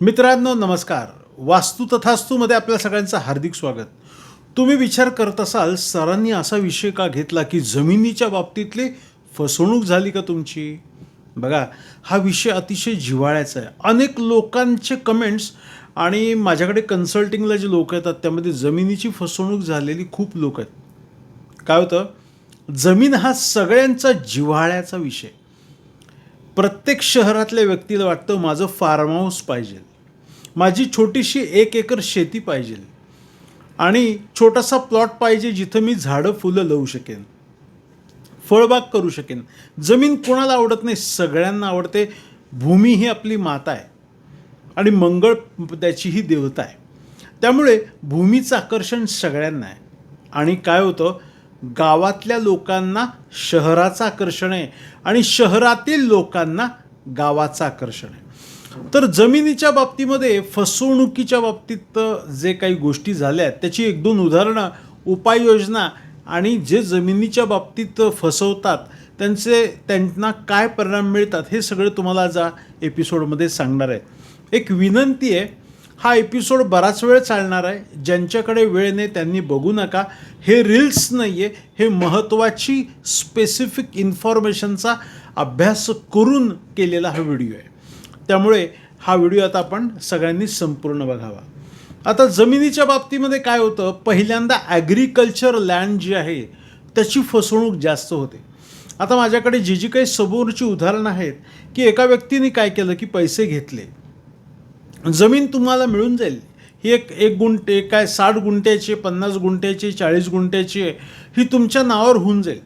मित्रांनो नमस्कार. वास्तू तथास्तूमध्ये आपल्या सगळ्यांचं हार्दिक स्वागत. तुम्ही विचार करत असाल सरांनी असा विषय का घेतला की जमिनीच्या बाबतीतली फसवणूक झाली का तुमची? बघा हा विषय अतिशय जिव्हाळ्याचा आहे. अनेक लोकांचे कमेंट्स आणि माझ्याकडे कन्सल्टिंगला जे लोक येतात त्यामध्ये जमिनीची फसवणूक झालेली खूप लोक आहेत. काय होतं? जमीन हा सगळ्यांचा जिव्हाळ्याचा विषय. प्रत्येक शहरातल्या व्यक्तीला वाटतं माझं फार्म हाऊस पाहिजे. माझी छोटीशी एक एकर शेती पाहिजे आणि छोटासा प्लॉट पाहिजे जिथं मी झाडं फुलं लावू शकेन. फळबाग करू शकेन. जमीन कोणाला आवडत नाही सगळ्यांना आवडते. भूमी ही आपली माता आहे. आणि मंगळ त्याचीही देवता आहे. त्यामुळे भूमीचं आकर्षण सगळ्यांना आहे. आणि काय होतं? गावातल्या लोकांना शहराचं आकर्षण आहे. आणि शहरातील लोकांना गावाचं आकर्षण आहे. तर जमिनीच्या बाबतीमध्ये फसवणुकीच्या बाबतीत जे काही गोष्टी झाल्या आहेत त्याची एक दोन उदाहरणं उपाययोजना आणि जे जमिनीच्या बाबतीत फसवतात त्यांचे त्यांना काय परिणाम मिळतात हे सगळं तुम्हाला आज एपिसोडमध्ये सांगणार आहे. एक विनंती आहे हा एपिसोड बराच वेळ चालणार आहे ज्यांच्याकडे वेळ नाही त्यांनी बघू नका. हे रील्स नाही आहे हे महत्त्वाची स्पेसिफिक इन्फॉर्मेशनचा अभ्यास करून केलेला हा व्हिडिओ आहे. त्यामुळे हा व्हिडिओ आता आपण सगळ्यांनी संपूर्ण बघावा. आता जमिनीच्या बाबतीमध्ये काय होतं? पहिल्यांदा ॲग्रिकल्चर लँड जी आहे त्याची फसवणूक जास्त होते. आता माझ्याकडे जी जी काही समोरची उदाहरणं आहेत की एका व्यक्तीने काय केलं की पैसे घेतले. जमीन तुम्हाला मिळून जाईल. ही एक एक गुंठे काय साठ गुंठ्याची पन्नास गुंठ्याची चाळीस गुंठ्याची आहे ही तुमच्या नावावर होऊन जाईल.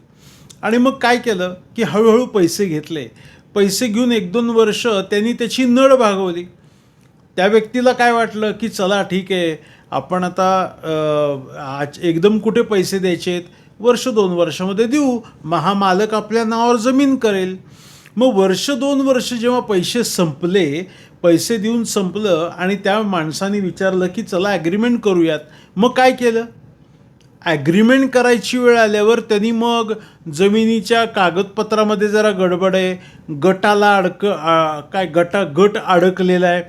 आणि मग काय केलं की हळूहळू पैसे घेतले. पैसे घेऊन एक दोन वर्ष त्यांनी त्याची नळ भागवली. त्या व्यक्तीला काय वाटलं की चला ठीक आहे आपण आता आज एकदम कुठे पैसे द्यायचे आहेत वर्ष दोन वर्षामध्ये देऊ. महामालक आपल्या नावावर जमीन करेल. मग वर्ष दोन वर्ष जेव्हा पैसे संपले पैसे देऊन संपलं आणि त्या माणसाने विचारलं की चला ॲग्रीमेंट करूयात. मग काय केलं? ॲग्रीमेंट करायची वेळ आल्यावर त्यांनी मग जमिनीच्या कागदपत्रामध्ये जरा गडबड आहे. गटाला अडक काय गटा गट अडकलेला आहे.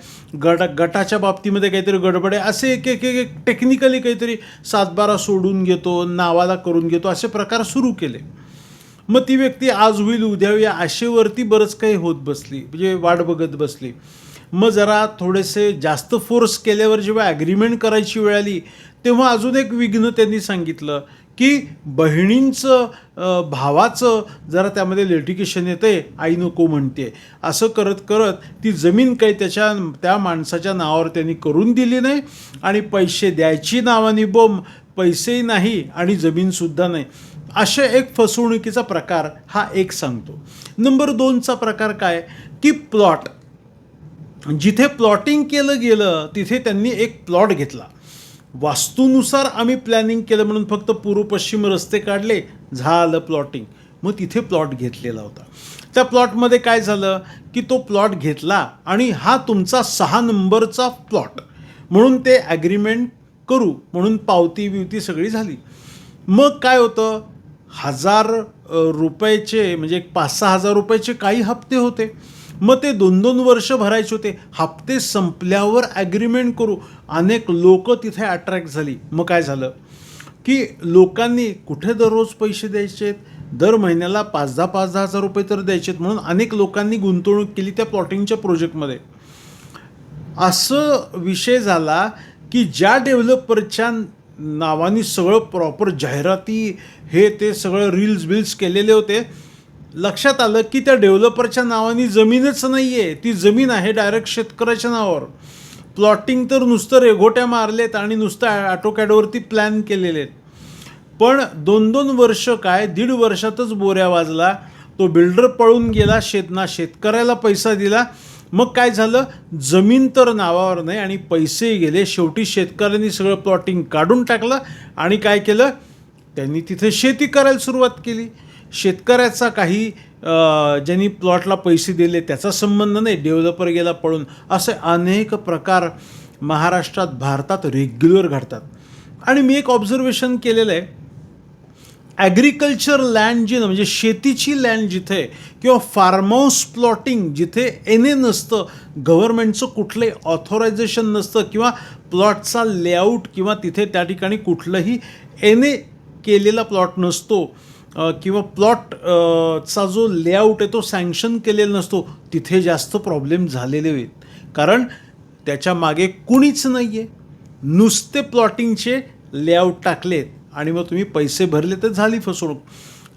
गट गटाच्या बाबतीमध्ये काहीतरी गडबड आहे. असे एक एक एक एक टेक्निकली काहीतरी सातबारा सोडून घेतो नावाला करून घेतो असे प्रकार सुरू केले. मग ती व्यक्ती आज होईल उद्या होईल या आशेवरती बरंच काही होत बसली. म्हणजे वाट बघत बसली. मग जरा थोडेसे जास्त फोर्स केल्यावर जेव्हा ॲग्रीमेंट करायची वेळ आली तेव्हा अजून एक विघ्न त्यांनी सांगितलं की बहिणींचं भावाचं जरा त्यामध्ये लिटिकेशन येते आई नको म्हणते असं करत करत ती जमीन काही त्याच्या त्या माणसाच्या नावावर त्यांनी करून दिली नाही आणि पैसे द्यायची नावानी बोंब पैसेही नाही आणि जमीनसुद्धा नाही. अशा एक फसवणुकीचा प्रकार हा एक सांगतो. नंबर दोनचा प्रकार काय? की प्लॉट. जिथे प्लॉटिंग केलं गेलं तिथे त्यांनी एक प्लॉट घेतला. वास्तूनुसार आम्ही प्लॅनिंग केलं म्हणून फक्त पूर्व पश्चिम रस्ते काढले झालं प्लॉटिंग मग तिथे प्लॉट घेतलेला होता. त्या प्लॉटमध्ये काय झालं की तो प्लॉट घेतला आणि हा तुमचा सहा नंबरचा प्लॉट म्हणून ते ॲग्रीमेंट करू म्हणून पावती बिवती सगळी झाली. मग काय होतं? हजार रुपयाचे म्हणजे एक पाच सहा हजार रुपयाचे काही हप्ते होते. मग ते दोन दोन वर्ष भरायचे होते. हप्ते संपल्यावर ॲग्रीमेंट करू. अनेक लोक तिथे अट्रॅक्ट झाली. मग काय झालं? की लोकांनी कुठे दररोज पैसे द्यायचे? दर महिन्याला पाच दहा पाच दहा हजार रुपये तर द्यायचेत म्हणून अनेक लोकांनी गुंतवणूक केली त्या प्लॉटिंगच्या प्रोजेक्टमध्ये असं विषय झाला की ज्या डेव्हलपरच्या नावाने सगळं प्रॉपर जाहिराती हे ते सगळं रील्स बिल्स केलेले होते लक्षात आलं की त्या डेव्हलपरच्या नावाने जमीनच नाही आहे ती जमीन आहे डायरेक्ट शेतकऱ्याच्या नावावर. प्लॉटिंग तर नुसतं रेघोट्या मारलेत आणि नुसतं ॲटोकॅडवरती प्लॅन केलेले आहेत पण दोन दोन वर्ष काय दीड वर्षातच बोऱ्या वाजला तो बिल्डर पळून गेला शेत ना शेतकऱ्याला पैसा दिला. मग काय झालं? जमीन तर नावावर नाही आणि पैसेही गेले. शेवटी शेतकऱ्यांनी सगळं प्लॉटिंग काढून टाकलं आणि काय केलं? त्यांनी तिथे शेती करायला सुरुवात केली. शेतकऱ्याचा काही ज्यांनी प्लॉटला पैसे दिले त्याचा संबंध नाही डेव्हलपर गेला पळून. असे अनेक प्रकार महाराष्ट्रात भारतात रेग्युलर घडतात. आणि मी एक ऑब्झर्वेशन केलेलं आहे. ॲग्रिकल्चर लँड जी म्हणजे शेतीची लँड जिथे किंवा फार्म हाऊस प्लॉटिंग जिथे एन ए नसतं गव्हर्नमेंटचं कुठलंही ऑथोरायझेशन नसतं किंवा प्लॉटचा लेआउट किंवा तिथे त्या ठिकाणी कुठलंही एन ए केलेला प्लॉट नसतो किंवा प्लॉट चा जो लेआउट आहे तो सँक्शन केलेला नसतो तिथे जास्त प्रॉब्लेम झालेले आहेत. कारण त्याच्यामागे कुणीच नाही आहे नुसते प्लॉटिंगचे लेआउट टाकलेत आणि मग तुम्ही पैसे भरले तर झाली फसवणूक.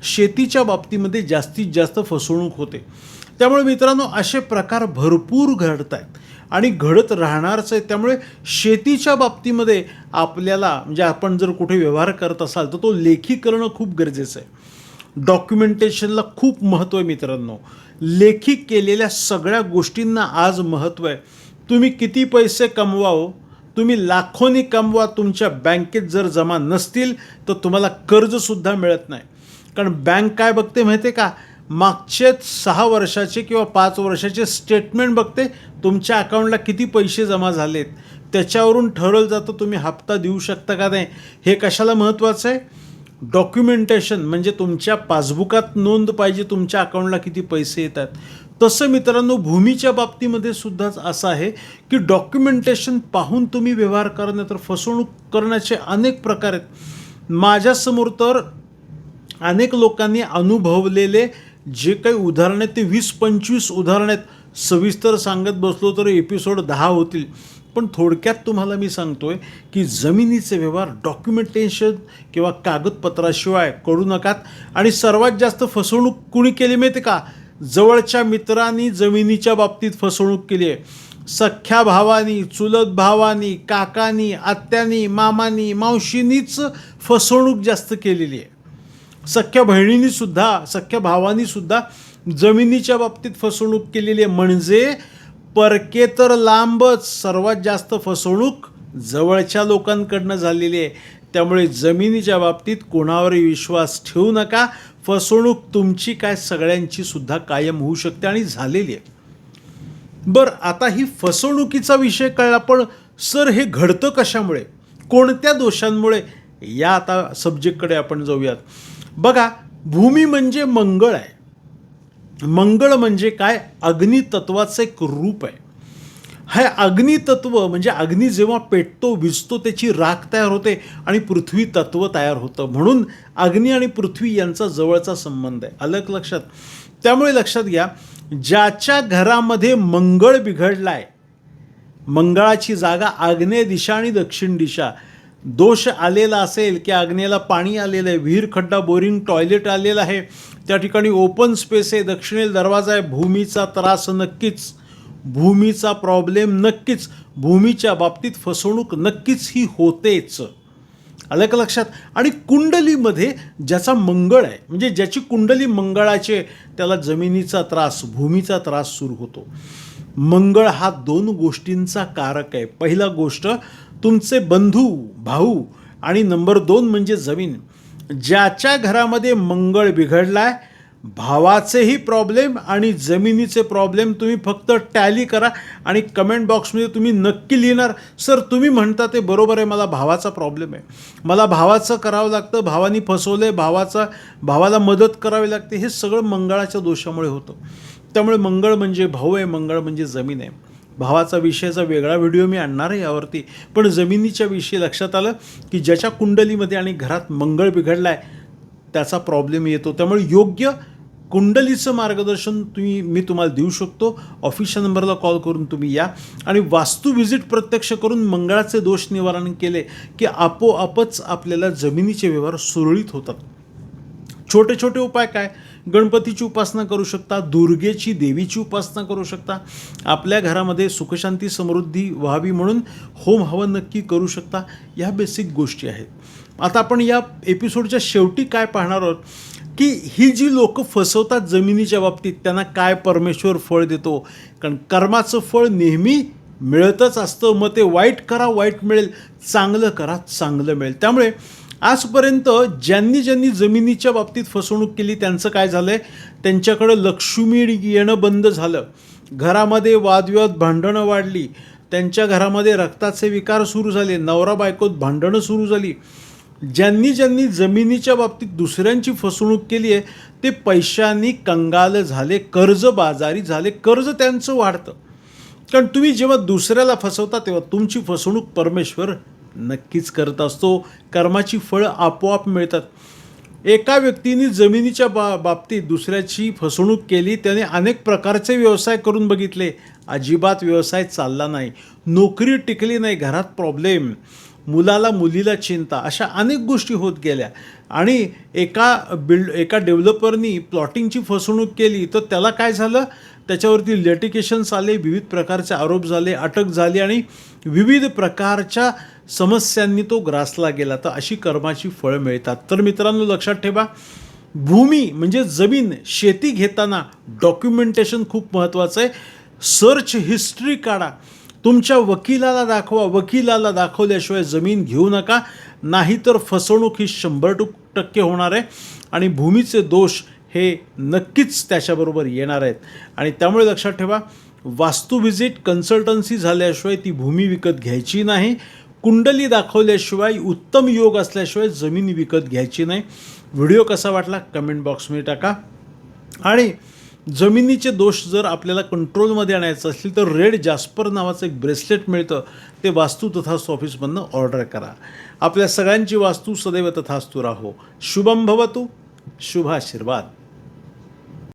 शेतीच्या बाबतीमध्ये जास्तीत जास्त फसवणूक होते. त्यामुळे मित्रांनो असे प्रकार भरपूर घडत आहेत आणि घडत राहणारच आहे त्यामुळे शेतीच्या बाबतीमध्ये आपल्याला म्हणजे आपण जर कुठे व्यवहार करत असाल तर तो लेखी करणं खूप गरजेचं आहे. डॉक्युमेंटेशनला खूप महत्त्व आहे मित्रांनो. लेखी केलेल्या सगळ्या गोष्टींना आज महत्त्व आहे. तुम्ही किती पैसे कमवाओ तुम्ही लाखोनी कमवा तुमच्या बँकेत जर जमा नसतील तर तुम्हाला कर्जसुद्धा मिळत नाही. कारण बँक काय बघते माहिती आहे का? मागचे सहा वर्षाचे किंवा पाच वर्षाचे स्टेटमेंट बघते तुमच्या अकाउंटला किती पैसे जमा झालेत त्याच्यावरून ठरवलं जातं तुम्ही हप्ता देऊ शकता का नाही हे कशाला महत्त्वाचं आहे? डॉक्युमेंटेशन म्हणजे तुमच्या पासबुकात नोंद पाहिजे तुमच्या अकाउंटला किती पैसे येतात. तसं मित्रांनो भूमीच्या बाबतीमध्ये सुद्धाच असं आहे की डॉक्युमेंटेशन पाहून तुम्ही व्यवहार करा तर फसवणूक करण्याचे अनेक प्रकार आहेत. माझ्यासमोर तर अनेक लोकांनी अनुभवलेले जे काही उदाहरण आहेत ते वीस पंचवीस उदाहरणं आहेत. सविस्तर सांगत बसलो तर एपिसोड दहा होतील. पण थोडक्यात तुम्हाला मी सांगतोय की जमिनीचे व्यवहार डॉक्युमेंटेशन किंवा कागदपत्राशिवाय करू नकात. आणि सर्वात जास्त फसवणूक कुणी केली माहिती का? जवळच्या मित्रांनी जमिनीच्या बाबतीत फसवणूक केली आहे. सख्ख्या भावानी चुलत भावानी काकानी आत्यानी मामानी मावशीनीच फसवणूक जास्त केलेली आहे. सख्ख्या बहिणींनीसुद्धा सख्ख्या भावांनीसुद्धा जमिनीच्या बाबतीत फसवणूक केलेली आहे. म्हणजे परके तर लांबच सर्वात जास्त फसवणूक जवळच्या लोकांकडनं झालेली आहे. त्यामुळे जमिनीच्या बाबतीत कोणावरही विश्वास ठेवू नका. फसवणूक तुमची काय सगळ्यांची सुद्धा कायम होऊ शकते आणि झालेली आहे. बरं आता ही फसवणुकीचा विषय कळला पण सर हे घडतं कशामुळे? कोणत्या दोषांमुळे? या आता सब्जेक्टकडे आपण जाऊयात. बघा भूमी म्हणजे मंगळ आहे. मंगळ म्हणजे काय? अग्नितत्वाचं एक रूप आहे. हे अग्नितत्व म्हणजे अग्नी जेव्हा पेटतो विजतो त्याची राख तयार होते आणि पृथ्वी तत्व तयार होतं. म्हणून अग्नी आणि पृथ्वी यांचा जवळचा संबंध आहे. अलग लक्षात? त्यामुळे लक्षात घ्या ज्याच्या घरामध्ये मंगळ बिघडला आहे मंगळाची जागा आग्नेय दिशा आणि दक्षिण दिशा दोष आलेला असेल की आग्नेला पाणी आलेलं आहे विहीर खड्डा बोरिंग टॉयलेट आलेलं आहे त्या ठिकाणी ओपन स्पेस आहे दक्षिणेला दरवाजा आहे भूमीचा त्रास नक्कीच भूमीचा प्रॉब्लेम नक्कीच भूमीच्या बाबतीत फसवणूक नक्कीच ही होतेच. आलं का लक्षात? आणि कुंडलीमध्ये ज्याचा मंगळ आहे म्हणजे ज्याची कुंडली मंगळाचे त्याला जमिनीचा त्रास भूमीचा त्रास सुरू होतो. मंगळ हा दोन गोष्टींचा कारक आहे. पहिला गोष्ट तुमचे बंधू भाऊ आणि नंबर दोन म्हणजे जमीन ज्याच्या घरामध्ये मंगळ बिघडलाय भावाचेही प्रॉब्लेम आणि जमिनीचे प्रॉब्लेम तुम्ही फक्त टॅली करा आणि कमेंट बॉक्समध्ये तुम्ही नक्की लिहिणार. सर तुम्ही म्हणता ते बरोबर आहे मला भावाचा प्रॉब्लेम आहे. मला भावाचं करावं लागतं भावानी फसवलं आहे भावाचा भावाला मदत करावी लागते. हे सगळं मंगळाच्या दोषामुळे होतं. त्यामुळे मंगळ म्हणजे भाऊ आहे मंगळ म्हणजे जमीन आहे. भावाचा विषयाचा वेगळा व्हिडिओ मी आणणार आहे यावरती. पण जमिनीच्या विषयी लक्षात आलं की ज्याच्या कुंडलीमध्ये आणि घरात मंगळ बिघडला आहे त्याचा प्रॉब्लेम येतो. त्यामुळे योग्य कुंडलीचं मार्गदर्शन तुम्ही मी तुम्हाला देऊ शकतो. ऑफिशियल नंबरला कॉल करून तुम्ही या. आणि वास्तू व्हिजिट प्रत्यक्ष करून मंगळाचे दोष निवारण केले की आपोआपच आपल्याला जमिनीचे व्यवहार सुरळीत होतात. छोटे छोटे उपाय काय? गणपतीची उपासना करू शकता दुर्गेची देवीची उपासना करू शकता. आपल्या घरामध्ये सुखशांती समृद्धी व्हावी म्हणून होम हवन नक्की करू शकता. ह्या बेसिक गोष्टी आहेत. आता आपण या एपिसोडच्या शेवटी काय पाहणार आहोत? की ही जी लोक फसवतात जमिनीच्या बाबतीत त्यांना काय परमेश्वर फळ देतो? कारण कर्माचं फळ नेहमी मिळतच असतं. मग ते वाईट करा वाईट मिळेल. चांगलं करा चांगलं मिळेल. त्यामुळे आजपर्यंत ज्यांनी ज्यांनी जमिनीच्या बाबतीत फसवणूक केली त्यांचं काय झालं आहे त्यांच्याकडं लक्ष्मी येणं बंद झालं. घरामध्ये वादविवाद भांडणं वाढली. त्यांच्या घरामध्ये रक्ताचे विकार सुरू झाले. नवरा बायकोत भांडणं सुरू झाली. ज्यांनी ज्यांनी जमिनीच्या बाबतीत दुसऱ्यांची फसवणूक केली आहे ते पैशांनी कंगाल झाले कर्जबाजारी झाले कर्ज त्यांचं वाढतं. कारण तुम्ही जेव्हा दुसऱ्याला फसवता तेव्हा तुमची फसवणूक परमेश्वर नक्कीच करत असतो. कर्माची फळं आपोआप मिळतात. एका व्यक्तीने जमिनीच्या बा बाबतीत दुसऱ्याची फसवणूक केली त्याने अनेक प्रकारचे व्यवसाय करून बघितले. अजिबात व्यवसाय चालला नाही. नोकरी टिकली नाही घरात प्रॉब्लेम मुलाला मुलीला चिंता अशा अनेक गोष्टी होत गेल्या. आणि एका बिल्ड एका डेव्हलपरनी प्लॉटिंगची फसवणूक केली तर त्याला काय झालं? त्याच्यावरती लेटिकेशन्स आले विविध प्रकारचे आरोप झाले अटक झाली आणि विविध प्रकारच्या समस्यांनी तो ग्रासला गेला तर अशी कर्माची फळं मिळतात. तर मित्रांनो लक्षात ठेवा भूमी म्हणजे जमीन. शेती घेताना डॉक्युमेंटेशन खूप महत्त्वाचं आहे. सर्च हिस्ट्री काढा. तुमच्या वकिलाला दाखवा. वकिलाला दाखवल्याशिवाय जमीन घेऊ नका. नाहीतर फसवणूक ही शंभर टू टक्के होणार आहे. आणि भूमीचे दोष हे नक्कीच त्याच्याबरोबर येणार आहेत. आणि त्यामुळे लक्षात ठेवा वास्तू व्हिजिट कन्सल्टन्सी झाल्याशिवाय ती भूमी विकत घ्यायची नाही. कुंडली दाखवल्याशिवाय उत्तम योग असल्याशिवाय जमीन विकत घ्यायची नाही. व्हिडिओ कसा वाटला? कमेंट बॉक्समध्ये टाका. आणि जमिनीचे दोष जर आपल्याला कंट्रोलमध्ये आणायचं असतील तर रेड जास्पर नावाचं एक ब्रेसलेट मिळतं. ते वास्तू तथास्तू ऑफिसमधनं ऑर्डर करा. आपल्या सगळ्यांची वास्तू सदैव तथास्तू राहो. शुभम भवतू. शुभ आशीर्वाद.